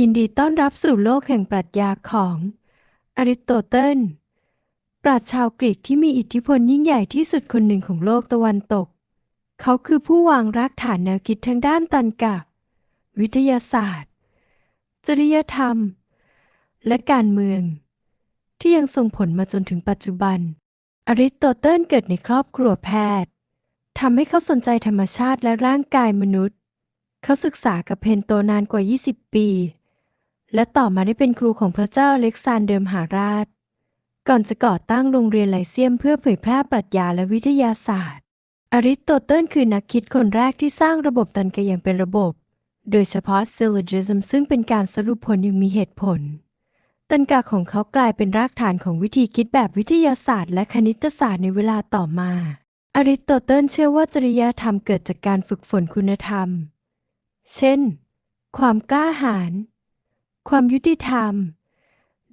ยินดีต้อนรับสู่โลกแห่งปรัชญาของอริสโตเติล ปราชญ์ชาวกรีกที่มีอิทธิพลยิ่งใหญ่ที่สุดคนหนึ่งของโลกตะวันตก เขาคือผู้วางรากฐานแนวคิดทางด้านตรรกะ วิทยาศาสตร์ จริยธรรม และการเมือง ที่ยังส่งผลมาจนถึงปัจจุบัน อริสโตเติลเกิดในครอบครัวแพทย์ทำให้เขาสนใจธรรมชาติและร่างกายมนุษย์ เขาศึกษากับเพนโตนานกว่า 20 ปี และต่อมาได้เป็นครูของพระเจ้าอเล็กซานเดอร์มหาราช ก่อนจะก่อตั้งโรงเรียนไลเซียมเพื่อเผยแพร่ปรัชญาและวิทยาศาสตร์ อริสโตเติลคือนักคิดคนแรกที่สร้างระบบตรรกะอย่างเป็นระบบ โดยเฉพาะ syllogism ซึ่งเป็นการสรุปผลอย่างมีเหตุผลตรรกะของเขากลายเป็นรากฐานของวิธีคิดแบบวิทยาศาสตร์ และคณิตศาสตร์ในเวลาต่อมา อริสโตเติลเชื่อว่าจริยธรรมเกิดจากการฝึกฝนคุณธรรม เช่น ความกล้าหาญ ความยุติธรรม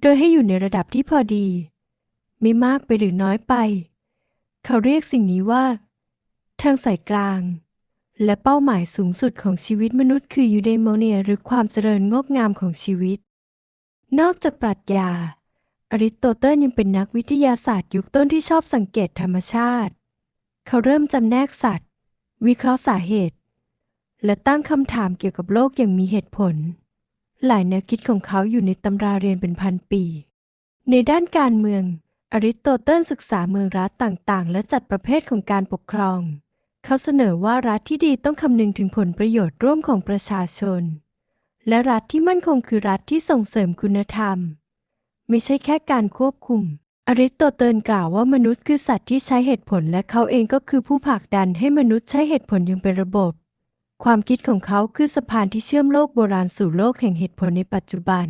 โดยให้อยู่ในระดับที่พอดี ไม่มากไปหรือน้อยไป เขาเรียกสิ่งนี้ว่า ทางสายกลาง และเป้าหมายสูงสุดของชีวิตมนุษย์คือยูเดโมเนีย หรือความเจริญงอกงามของชีวิต นอกจากปรัชญา อริสโตเติลยังเป็นนักวิทยาศาสตร์ยุคต้นที่ชอบสังเกตธรรมชาติ เขาเริ่มจำแนกสัตว์ วิเคราะห์สาเหตุ และตั้งคำถามเกี่ยวกับโลกอย่างมีเหตุผล หลายแนวคิดของเขาอยู่ในตำราเรียนเป็นพันปี ในด้านการเมือง อริสโตเติลศึกษาเมืองรัฐต่างๆ และจัดประเภทของการปกครอง เขาเสนอว่ารัฐที่ดีต้องคำนึงถึงผลประโยชน์ร่วมของประชาชน และรัฐที่มั่นคงคือรัฐที่ส่งเสริมคุณธรรม ไม่ใช่แค่การควบคุม อริสโตเติลกล่าวว่ามนุษย์คือสัตว์ที่ใช้เหตุผลและเขาเองก็คือผู้ผลักดันให้มนุษย์ใช้เหตุผลอย่างเป็นระบบ ความคิดของเขาคือสะพานที่เชื่อมโลกโบราณสู่โลกแห่งเหตุผลในปัจจุบัน